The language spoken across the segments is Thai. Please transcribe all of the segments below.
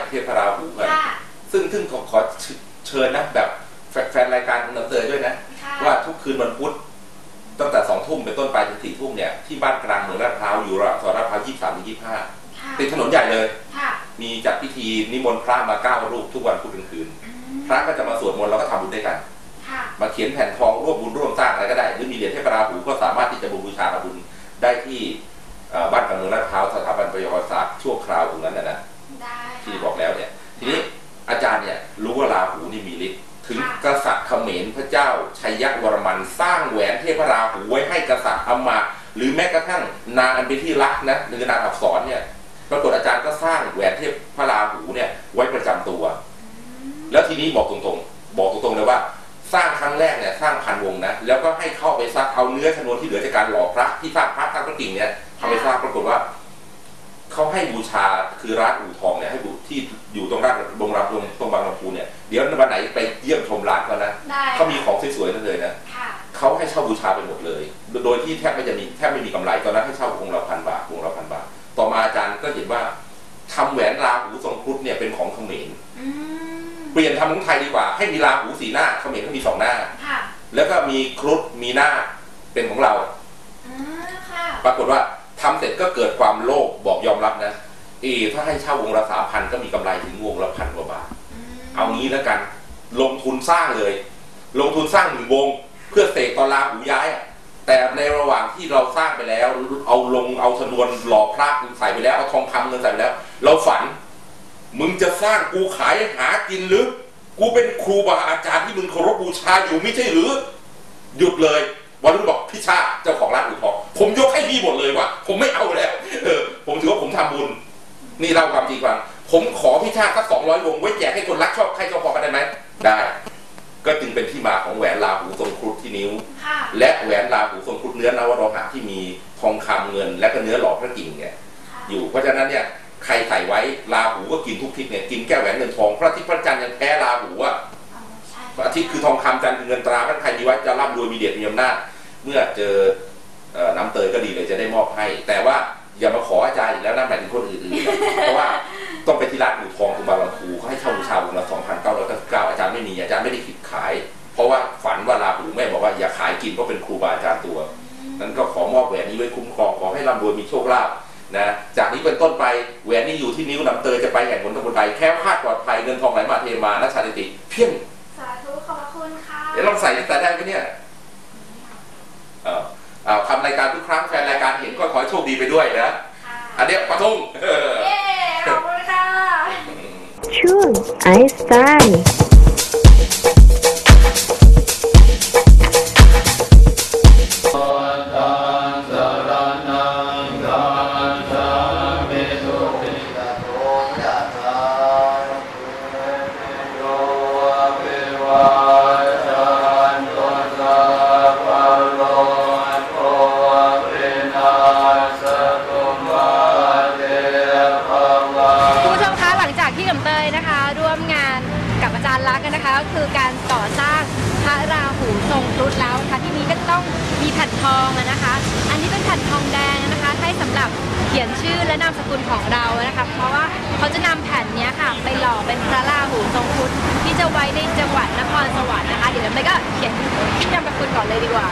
ก่อนที่เราจะไปไหว้เทพราหูกันค่ะซึ่งซึ่งขอขอเชิญนะแบบแฟนแฟนรายการของน้ำเตยด้วยนะค่ะว่าทุกคืนวันพุธตั้งแต่สองทุ่มเป็นต้นไปถึงสี่ทุ่มเนี่ยที่บ้านกลางเมืองลาดพร้าวอยู่ระหว่างซอยลาดพร้าวยี่สามถึงยี่ห้าค่ะติดถนนใหญ่เลยค่ะมีจัดพิธีนิมนต์พระมาเก้ารูปทุกวันพุธกลางคืนอืมพระก็จะมาสวดมนต์แล้วก็ทำบุญด้วยกันค่ะมาเขียนแผ่นทองร่วมบุญร่วมสร้างอะไรก็ได้หรือมีเหรียญเทพราหูก็สามารถที่จะบูชาทำบุญได้ที่เอ่อบ้านกลางเมืองลาดพร้าวสถาบันประวัติศาสตร์ชั่วคราวตรงนั้นนะนะได้ ที่บอกแล้วเนี่ยทีนี้อาจารย์เนี่ยรู้ว่าราหูนี่มีฤทธิ์ถึงกษัตริย์เขมรพระเจ้าชัยยวรมันสร้างแหวนเทพราหูไว้ให้กษัตริย์อมาหรือแม้กระทั่งนางอันเป็นที่รักนะหรือนางอับสรเนี่ยปรากฏอาจารย์ก็สร้างแหวนเทพพราหูเนี่ยไว้ประจำตัว แล้วทีนี้บอกตรงๆ บอกตรงๆเลยว่า สร้างครั้งแรกเนี่ยสร้างพันวงนะแล้วก็ให้เข้าไปซักเอาเนื้อชนวนที่เหลือจากการหล่อพระที่สร้างพระสร้างพระกิ่งเนี่ยเอาไปสร้างปรากฏว่า เขาให้บูชาคือร้านอู่ทองเนี่ยให้บูที่อยู่ตรงร้านบงรับตรงตรงบางลำพูเนี่ยเดี๋ยววันไหนไปเยี่ยมชมร้านเขานะได้เขามีของสวยๆนั่นเลยนะค่ะเขาให้เช่าบูชาไปหมดเลย โดยที่แทบไม่จะมีแทบไม่มีกำไรตอนนั้นให้เช่าองค์ละพันบาทองค์ละพันบาท ต่อมาอาจารย์ก็เห็นว่าทำแหวนราหูทรงครุฑเนี่ยเป็นของเขมรอืมเปลี่ยนทำของไทยดีกว่า ให้มีราหูสีหน้าเขมรเขามีสองหน้าค่ะแล้วก็มีครุฑมีหน้าเป็นของเราอ่าค่ะปรากฏว่า ทำเสร็จก็เกิดความโลภบอกยอมรับนะเออถ้าให้เช่าวงละสามพันก็มีกำไรถึงวงละพันกว่าบาทมเอางี้แล้วกัน ลงทุนสร้างเลย ลงทุนสร้างหนึ่งวง เพื่อเสกตอนราหูย้ายอะแต่ในระหว่างที่เราสร้างไปแล้ว เอาลงเอาชนวนหล่อพระใส่ไปแล้วเอาทองคำเงินใส่ไปแล้ว เราฝัน มึงจะสร้างกูขายหากินหรือ กูเป็นครูบาอาจารย์ที่มึงเคารพบูชาอยู่ไม่ใช่หรือ หยุดเลย วันรุ่นบอกพี่ชาติเจ้าของร้านอู่ทองผมยกให้พี่หมดเลยว่ะผมไม่เอาแล้วเออผมถือว่าผมทำบุญ นี่เล่าความจริงฟังผมขอพี่ชาติสักสองร้อยวงไว้แจกให้คนรักชอบใครชอบพอกันได้ไหมได้ ก็จึงเป็นที่มาของแหวนราหูทรงครุฑที่นิ้วค่ะและแหวนราหูทรงครุฑเนื้อนวโรหะที่มีทองคำเงิน และก็เนื้อหล่อพระกิ่งเนี่ยค่ะอยู่เพราะฉะนั้นเนี่ยใครใส่ไว้ราหูก็กินทุกทิศเนี่ยกินแก้วแหวนเงินทองพระอาทิตย์พระจันทร์ยังแพ้ราหูอะอ๋อใช่ พระอาทิตย์คือทองคำจันทร์คือเงินตราถ้าใครมีไว้จะร่ำรวยมีเดียดมีอำนาจเมื่อเจอน้ำเตยก็ดีเลยจะได้มอบให้ แต่ว่าอย่ามาขออาจารย์อีกแล้วนะหมายถึงคนอื่นๆเพราะว่าต้องไปที่ร้านอู่ทองตรงบางลำพูเขาให้เช่าบูชาวงละ2,999อยเก้าอาจารย์ไม่มีอาจารย์ไม่ได้คิดขาย เพราะว่าฝันว่าราหูแม่บอกว่าอย่าขายกินเพราะเป็นครูบาอาจารย์ตัว นั้นก็ขอมอบแหวนนี้ไว้คุ้มครองขอให้ร่ำรวยมีโชคลาภนะจากนี้เป็นต้นไปแหวนนี้อยู่ที่นิ้วน้ำเตยจะไปแห่งผลตะ ไอส เลยวก็เขียนชื่อนามสกุลก่อนเลยดีกว่า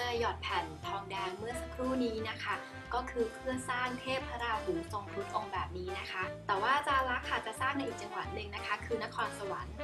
มคะที่หยอดแผ่นทองแดงเมื่อสักครู่นี้นะคะ ก็คือเพื่อสร้างเทพพระราหูทรงครุฑองค์แบบนี้นะคะ แต่ว่าจารักค่ะจะสร้างในอีกจังหวัดหนึ่งนะคะ คือนครสวรรค์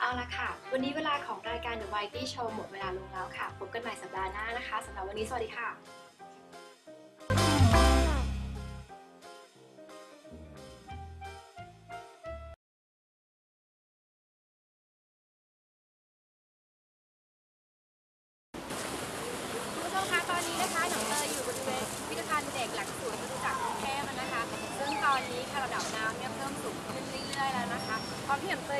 เอาละค่ะ วันนี้เวลาของรายการ The Variety Show หมดเวลาลงแล้วค่ะ พบกันใหม่สัปดาห์หน้านะคะสำหรับวันนี้สวัสดีค่ะ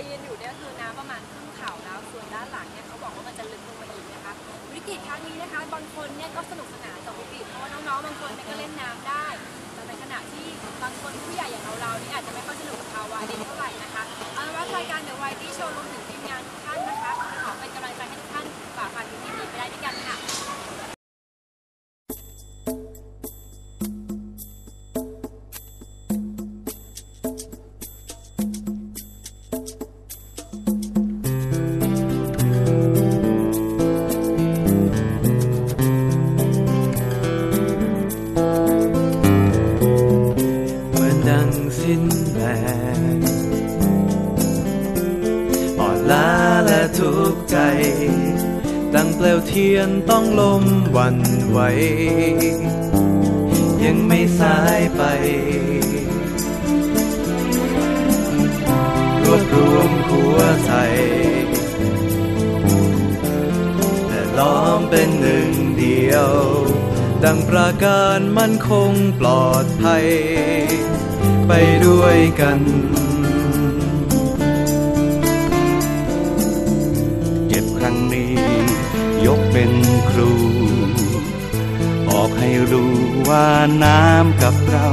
ยยืนอยู่เนี่ยคือน้ำประมาณครึ่งเข่าแล้ว ส่วนด้านหลังเนี่ยเขาบอกว่ามันจะลึกลงมาอีกนะคะ วิกฤตครั้งนี้นะคะ บางคนเนี่ยก็สนุกสนานกับวิกฤตเพราะว่าน้องๆบางคนเนี่ยก็เล่นน้ำได้ แต่ในขณะที่บางคนผู้ใหญ่อย่างเราๆนี่อาจจะไม่ ต้องลมวันไหว ยังไม่สายไป รวบรวมหัวใจและล้อมเป็นหนึ่งเดียว ดังประการมันคงปลอดภัย ไปด้วยกันเก็บครั้งนี้ เป็นครู บอกให้รู้ว่าน้ำกับเรา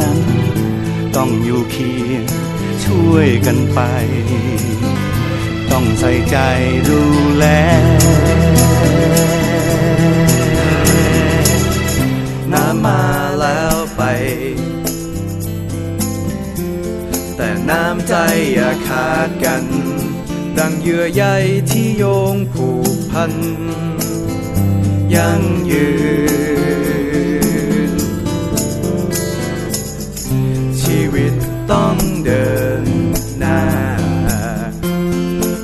นั้น ต้องอยู่เคียงช่วยกันไป ต้องใส่ใจดูแล น้ำมาแล้วไป แต่น้ำใจอย่าขาดกัน ดังเยื่อใยที่โยงผูก พันยังยืน ชีวิตต้องเดินหน้า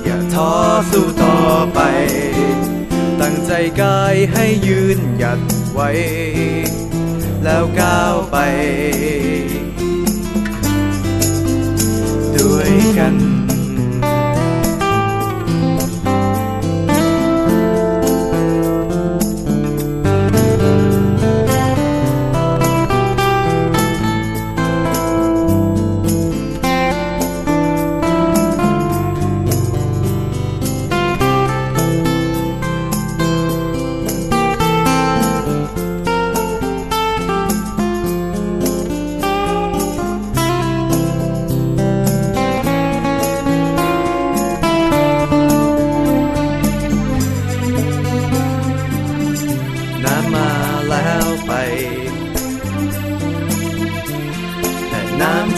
อย่าท้อสู้ต่อไป ตั้งใจกายให้ยืนหยัดไว้ แล้วก้าวไป ด้วยกัน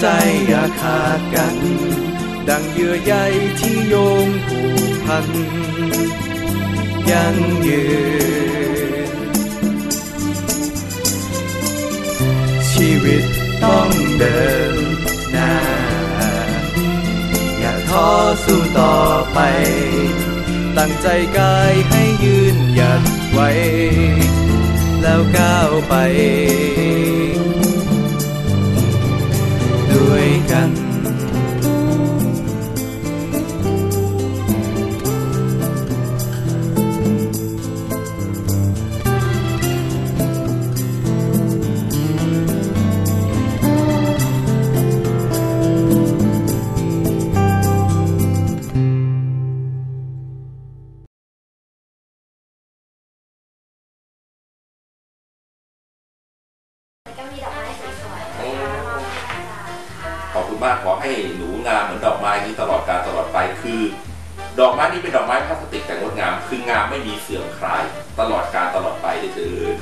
ใจอย่าขาดกัน ดังเยื่อใยที่โยงผูกพัน ยังยืน ชีวิตต้องเดินหน้า อย่าท้อสู้ต่อไป ตั้งใจกายให้ยืนหยัดไว้ แล้วก้าวไป ด้ นูงามเหมือนดอกไม้นี้ตลอดการตลอดไปคือ ดอกไม้นี้เป็นดอกไม้พลาสติกแต่งดงาม คืองามไม่มีเสื่อมคลายตลอดการตลอดไปได้เถิด